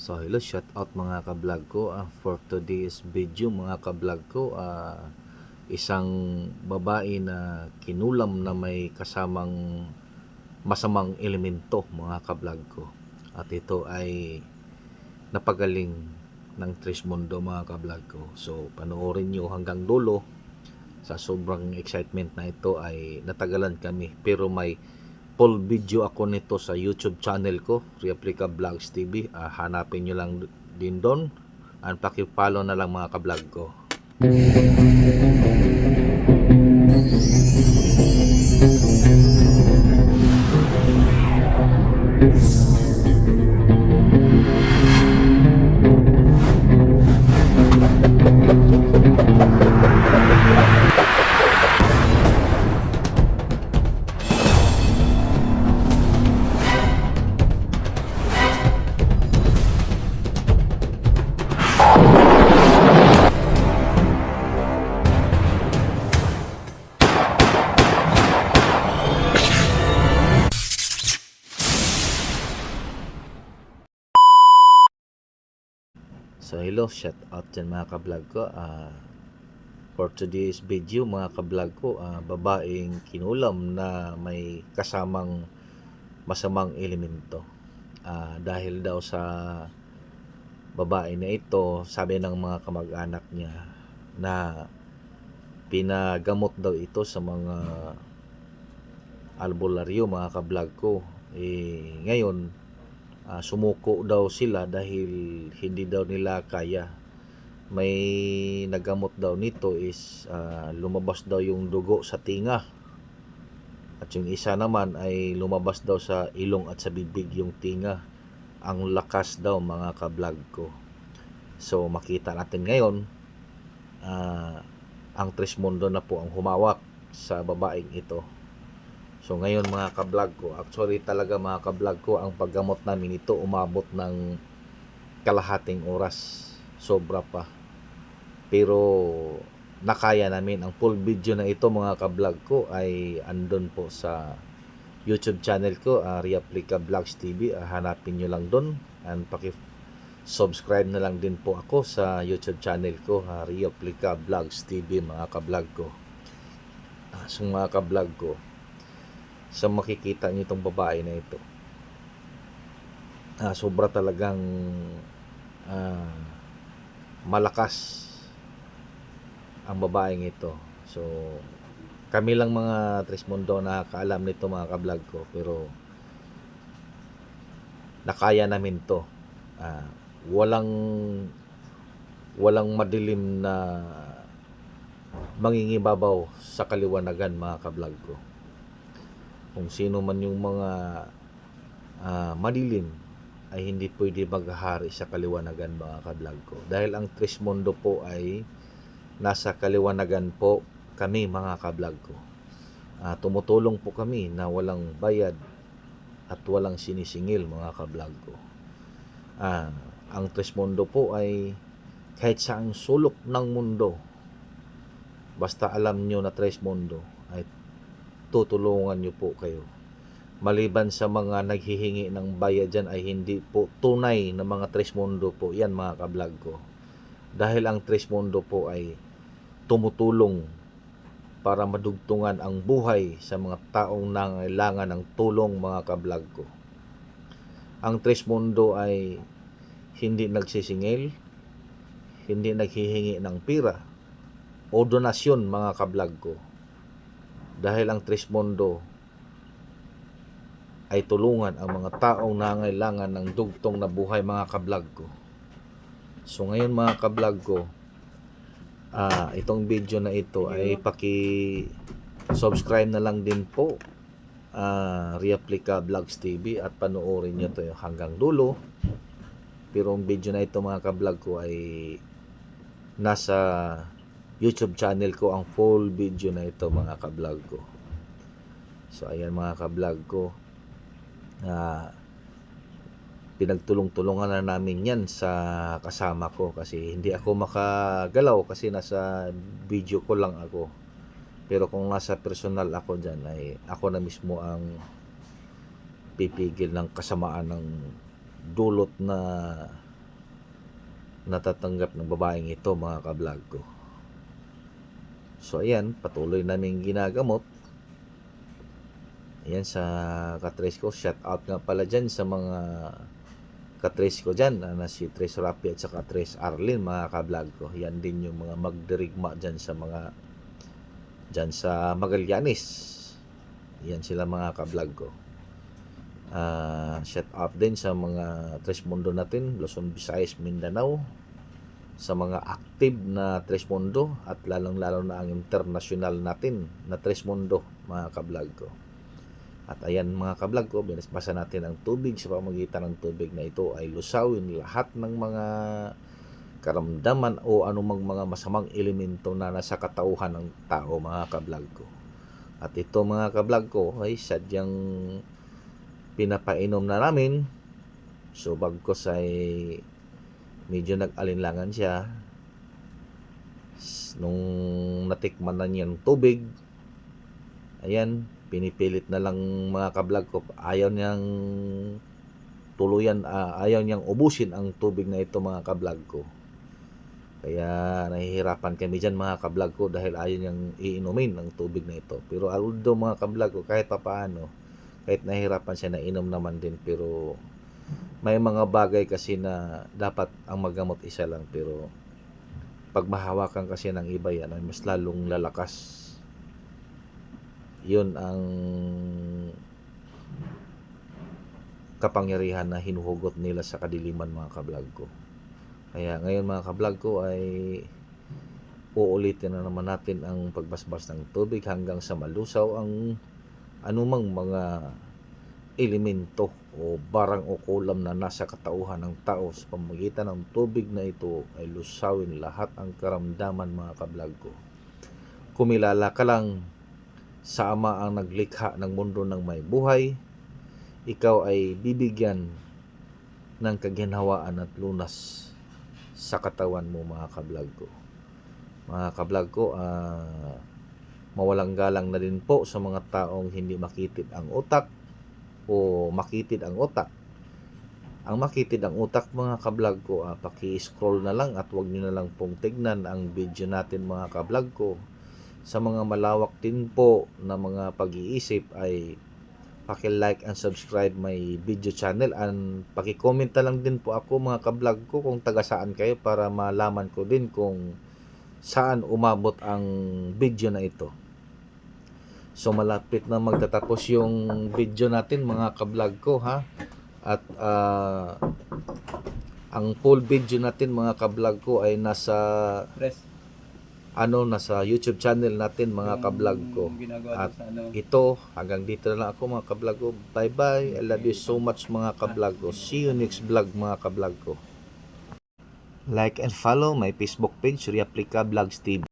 So hello, shout out mga ka-vlog ko. Ah, for today's video mga ka-vlog ko, ah, isang babae na kinulam na may kasamang masamang elemento mga ka-vlog ko. At ito ay napagaling ng Trismundo mga ka-vlog ko. So panoorin nyo hanggang dulo. Sa sobrang excitement na ito ay natagalan kami pero may full video ako nito sa YouTube channel ko, Replica Vlogs TV. Ah, hanapin nyo lang din doon. And pakipollow na lang mga ka-vlog ko. Hello, shout out dyan mga ka-vlog ko. Ah, for today's video mga ka-vlog ko, ah, babaeng kinulam na may kasamang masamang elemento. Ah, dahil daw sa babae na ito, sabi ng mga kamag-anak niya na pinagamot daw ito sa mga albularyo mga ka-vlog ko. Eh, ngayon, ah, sumuko daw sila dahil hindi daw nila kaya. May nagamot daw nito is ah, lumabas daw yung dugo sa tinga. At yung isa naman ay lumabas daw sa ilong at sa bibig yung tinga. Ang lakas daw mga ka-vlog ko. So makita natin ngayon ah, ang Trismundo na po ang humawak sa babaeng ito. So ngayon mga ka-vlog ko, actually talaga mga ka-vlog ko, ang paggamot namin ito umabot ng kalahating oras. Sobra pa. Pero nakaya namin ang full video na ito mga ka-vlog ko ay andon po sa YouTube channel ko, uh, Reaplica Vlogs TV. Ah, hanapin nyo lang doon and paki subscribe na lang din po ako sa YouTube channel ko, uh, Reaplica Vlogs TV mga ka-vlog ko. Ah, so mga ka-vlog ko, sa makikita niyo itong babae na ito. Ah, sobra talagang ah, malakas ang babaeng ito. So, kami lang mga Trismundo na nakakaalam nito mga kablog ko. Pero, nakaya namin to. Ah, walang walang madilim na mangingibabaw sa kaliwanagan mga kablog ko kung sino man yung mga ah, madilim ay hindi pwede maghahari sa kaliwanagan mga kablog ko. Dahil ang Trismundo po ay nasa kaliwanagan po kami mga kablog ko. Ah, tumutulong po kami na walang bayad at walang sinisingil mga kablog ko. Ah, ang Trismundo po ay kahit saang sulok ng mundo basta alam nyo na Trismundo ay tutulungan nyo po kayo. Maliban sa mga naghihingi ng bayad dyan ay hindi po tunay na mga Trismundo po. Yan mga kablog ko. Dahil ang Trismundo po ay tumutulong para madugtungan ang buhay sa mga taong nangailangan ng tulong mga kablog ko. Ang Trismundo ay hindi nagsisingil, hindi naghihingi ng pira o donasyon mga kablog ko dahil ang Trismundo ay tulungan ang mga taong nangailangan ng dugtong na buhay mga kablog ko. So ngayon mga kablog ko, ah, itong video na ito ay paki subscribe na lang din po ah, Reaplica Vlogs TV at panoorin nyo to hanggang dulo. Pero ang video na ito mga kablog ko ay nasa YouTube channel ko ang full video na ito mga ka-vlog ko. So ayan mga ka-vlog ko. Ah pinagtulong-tulungan na namin yan sa kasama ko kasi hindi ako makagalaw kasi nasa video ko lang ako. Pero kung nasa personal ako dyan ay ako na mismo ang pipigil ng kasamaan ng dulot na natatanggap ng babaeng ito mga kablog ko. So ayan, patuloy namin ginagamot. Ayan sa katres ko. Shout out nga pala dyan sa mga katres ko dyan. Na si Tres Rapi at saka Tres Arlene mga kablog ko. Yan din yung mga magdirigma dyan sa mga dyan sa Magallanes. Yan sila mga kablog ko. Ah, shout out din sa mga Tres Mundo natin, Luzon, Visayas, Mindanao, sa mga active na Tres Mundo at lalong-lalo na ang international natin na Tres Mundo, mga kablog ko. At ayan mga kablog ko, binasbasa natin ang tubig sa pamagitan ng tubig na ito ay lusawin lahat ng mga karamdaman o anumang mga masamang elemento na nasa katauhan ng tao mga kablog ko. At ito mga kablog ko ay sadyang pinapainom na namin. So bagkos ay medyo nag-alinlangan siya. Nung natikman na niya ng tubig, ayan, pinipilit na lang mga kablog ko. Ayaw niyang tuluyan, ah, ayaw niyang ubusin ang tubig na ito mga kablog ko. Kaya nahihirapan kami dyan mga kablog ko dahil ayaw niyang iinumin ang tubig na ito. Pero although mga kablog ko kahit papaano, kahit nahihirapan siya na inom naman din pero may mga bagay kasi na dapat ang magamot isa lang pero pag mahawakan kasi ng iba yan ay mas lalong lalakas. Yun ang kapangyarihan na hinuhugot nila sa kadiliman mga kablog ko. Kaya ngayon mga kablog ko ay uulitin na naman natin ang pagbasbas ng tubig hanggang sa malusaw ang anumang mga elemento o barang o kulam na nasa katauhan ng tao sa pamagitan ng tubig na ito ay lusawin lahat ang karamdaman mga kablog ko. Kumilala ka lang sa ama ang naglikha ng mundo ng may buhay, ikaw ay bibigyan ng kaginhawaan at lunas sa katawan mo mga kablog ko. Mga kablog ko, ah, mawalang galang na din po sa mga taong hindi makitid ang utak o makitid ang utak. Ang makitid ang utak mga kablog ko, ah, paki-scroll na lang at wag niyo na lang pong tignan ang video natin mga kablog ko. Sa mga malawak din po na mga pag-iisip ay paki-like and subscribe my video channel and paki-comment na lang din po ako mga kablog ko kung taga saan kayo para malaman ko din kung saan umabot ang video na ito. So malapit na magtatapos yung video natin mga kablog ko ha. At ah, ang full video natin mga kablog ko ay nasa Press. ano nasa YouTube channel natin mga kablog ko. At ano. Ito, hanggang dito na lang ako mga kablog ko. Bye bye. I love you so much mga kablog ko. See you next vlog mga kablog ko. Like and follow my Facebook page, Surya Aplica Vlogs TV.